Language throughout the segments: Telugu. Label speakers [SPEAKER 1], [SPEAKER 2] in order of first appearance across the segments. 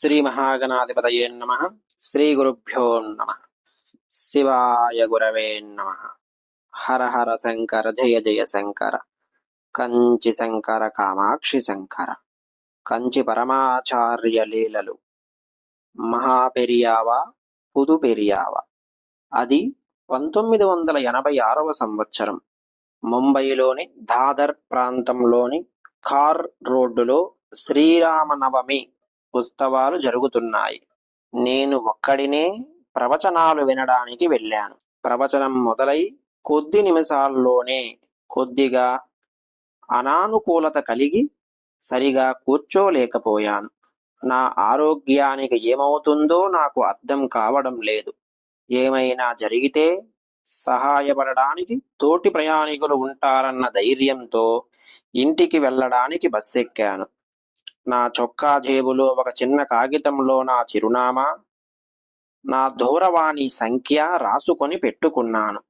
[SPEAKER 1] శ్రీ మహాగణాధిపతయే నమ. శ్రీ గురుభ్యో నమ. శివాయ గురవే నమ. హర హర శంకర జయ జయ శంకర. కంచి శంకర కామాక్షి శంకర. కంచి పరమాచార్య లీలలు. మహాపెరియావ పుదు పెరియావ అది పంతొమ్మిది వందల ఎనభై ఆరవ సంవత్సరం. ముంబైలోని దాదర్ ప్రాంతంలోని కార్ రోడ్డులో శ్రీరామనవమి ఉత్సవాలు జరుగుతున్నాయి. నేను ఒక్కడినే ప్రవచనాలు వినడానికి వెళ్ళాను. ప్రవచనం మొదలై కొద్ది నిమిషాల్లోనే కొద్దిగా అనానుకూలత కలిగి సరిగా కూర్చోలేకపోయాను. నా ఆరోగ్యానికి ఏమవుతుందో నాకు అర్థం కావడం లేదు. ఏమైనా జరిగితే సహాయపడడానికి తోటి ప్రయాణికులు ఉంటారన్న ధైర్యంతో ఇంటికి వెళ్ళడానికి బస్సెక్కాను. నా చొక్కా జేబులో ఒక చిన్న కాగితంలో నా చిరునామా నా దూరవాణి సంఖ్య రాసుకొని పెట్టుకున్నాను.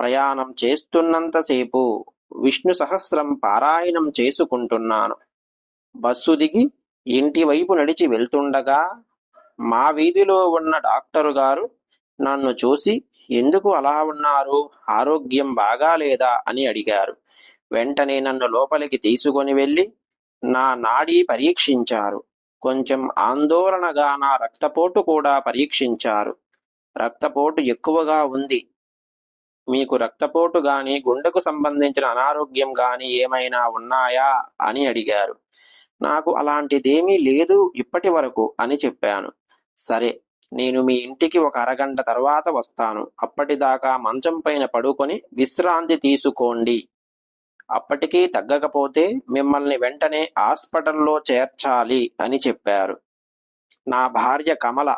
[SPEAKER 1] ప్రయాణం చేస్తున్నంతసేపు విష్ణు సహస్రం పారాయణం చేసుకుంటున్నాను. బస్సు దిగి ఇంటి వైపు నడిచి వెళ్తుండగా మా వీధిలో ఉన్న డాక్టరు గారు నన్ను చూసి ఎందుకు అలా ఉన్నారు? ఆరోగ్యం బాగాలేదా? అని అడిగారు. వెంటనే నన్ను లోపలికి తీసుకొని వెళ్ళి నా నాడీ పరీక్షించారు. కొంచెం ఆందోళనగా నా రక్తపోటు కూడా పరీక్షించారు. రక్తపోటు ఎక్కువగా ఉంది. మీకు రక్తపోటు గాని గుండెకు సంబంధించిన అనారోగ్యం గాని ఏమైనా ఉన్నాయా? అని అడిగారు. నాకు అలాంటిదేమీ లేదు ఇప్పటి వరకు అని చెప్పాను. సరే నేను మీ ఇంటికి ఒక అరగంట తర్వాత వస్తాను. అప్పటిదాకా మంచం పైన పడుకొని విశ్రాంతి తీసుకోండి. అప్పటికీ తగ్గకపోతే మిమ్మల్ని వెంటనే హాస్పిటల్లో చేర్చాలి అని చెప్పారు. నా భార్య కమల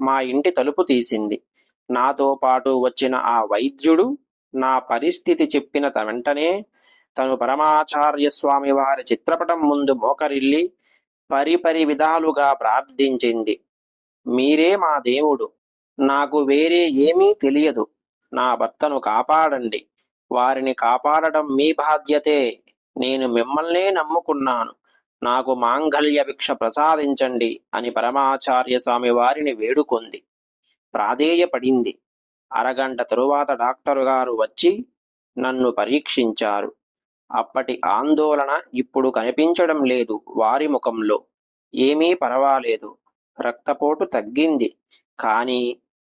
[SPEAKER 1] మా ఇంటి తలుపు తీసింది. నాతో పాటు వచ్చిన ఆ వైద్యుడు నా పరిస్థితి చెప్పిన వెంటనే తను పరమాచార్య స్వామి వారి చిత్రపటం ముందు మోకరిల్లి పరిపరి విధాలుగా ప్రార్థించింది. మీరే మా దేవుడు. నాకు వేరే ఏమీ తెలియదు. నా భర్తను కాపాడండి. వారిని కాపాడడం మీ బాధ్యతే. నేను మిమ్మల్నే నమ్ముకున్నాను. నాకు మాంగళ్య భిక్ష ప్రసాదించండి అని పరమాచార్య స్వామి వారిని వేడుకొంది. ప్రాధేయపడింది అరగంట తరువాత డాక్టరు గారు వచ్చి నన్ను పరీక్షించారు. అప్పటి ఆందోళన ఇప్పుడు కనిపించడం లేదు వారి ముఖంలో. ఏమీ పర్వాలేదు. రక్తపోటు తగ్గింది. కానీ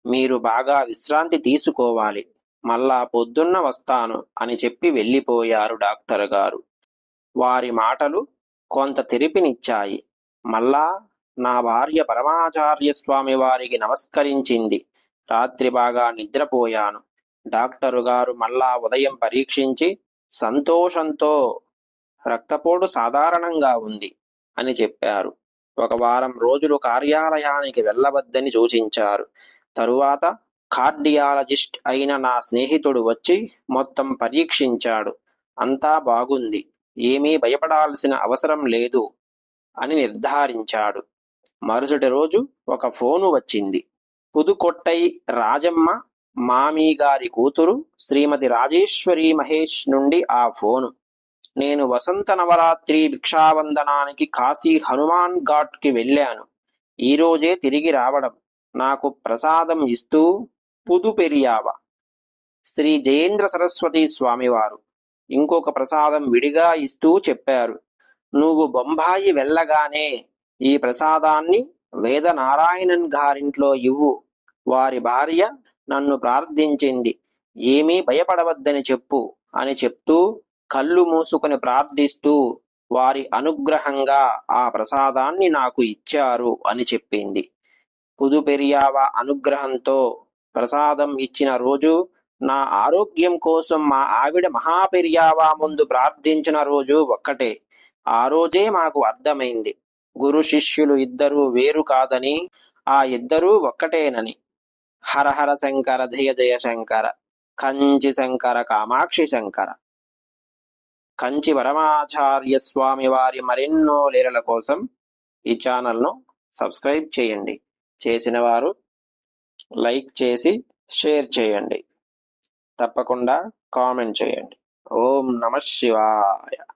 [SPEAKER 1] మీరు బాగా విశ్రాంతి తీసుకోవాలి. మళ్ళా పొద్దున్న వస్తాను అని చెప్పి వెళ్ళిపోయారు డాక్టర్ గారు. వారి మాటలు కొంత తెరిపినిచ్చాయి. మళ్ళా నా భార్య పరమాచార్య స్వామి వారికి నమస్కరించింది. రాత్రి బాగా నిద్రపోయాను. డాక్టరు గారు మళ్ళా ఉదయం పరీక్షించి సంతోషంతో రక్తపోటు సాధారణంగా ఉంది అని చెప్పారు. ఒక వారం రోజులు కార్యాలయానికి వెళ్ళవద్దని సూచించారు. తరువాత కార్డియాలజిస్ట్ అయిన నా స్నేహితుడు వచ్చి మొత్తం పరీక్షించాడు. అంతా బాగుంది. ఏమీ భయపడాల్సిన అవసరం లేదు అని నిర్ధారించాడు. మరుసటి రోజు ఒక ఫోను వచ్చింది. పుదుకొట్టై రాజమ్మ మామీ గారి కూతురు శ్రీమతి రాజేశ్వరి మహేష్ నుండి ఆ ఫోను. నేను వసంత నవరాత్రి భిక్షావందనానికి కాశీ హనుమాన్ ఘాట్కి వెళ్ళాను. ఈరోజే తిరిగి రావడం. నాకు ప్రసాదం ఇస్తూ పుదుపెరియావ. శ్రీ జయేంద్ర సరస్వతి స్వామివారు ఇంకొక ప్రసాదం విడిగా ఇస్తూ చెప్పారు. నువ్వు బొంబాయి వెళ్ళగానే ఈ ప్రసాదాన్ని వేదనారాయణన్ గారింట్లో ఇవ్వు. వారి భార్య నన్ను ప్రార్థించింది. ఏమీ భయపడవద్దని చెప్పు అని చెప్తూ కళ్ళు మూసుకుని ప్రార్థిస్తూ వారి అనుగ్రహంగా ఆ ప్రసాదాన్ని నాకు ఇచ్చారు అని చెప్పింది. పుదుపెరియావ అనుగ్రహంతో ప్రసాదం ఇచ్చిన రోజు నా ఆరోగ్యం కోసం మా ఆవిడ మహాపెరియావా ముందు ప్రార్థించిన రోజు ఒక్కటే. ఆ రోజే మాకు అర్థమైంది. గురు శిష్యులు ఇద్దరూ వేరు కాదని ఆ ఇద్దరూ ఒక్కటేనని. హరహర శంకర జయ జయ శంకర కంచి శంకర కామాక్షి శంకర. కంచి పరమాచార్య స్వామి వారి మరెన్నో లీలల కోసం ఈ ఛానల్ను సబ్స్క్రైబ్ చేయండి. చేసిన వారు లైక్ చేసి షేర్ చేయండి. తప్పకుండా కామెంట్ చేయండి. ఓం నమ శివాయ.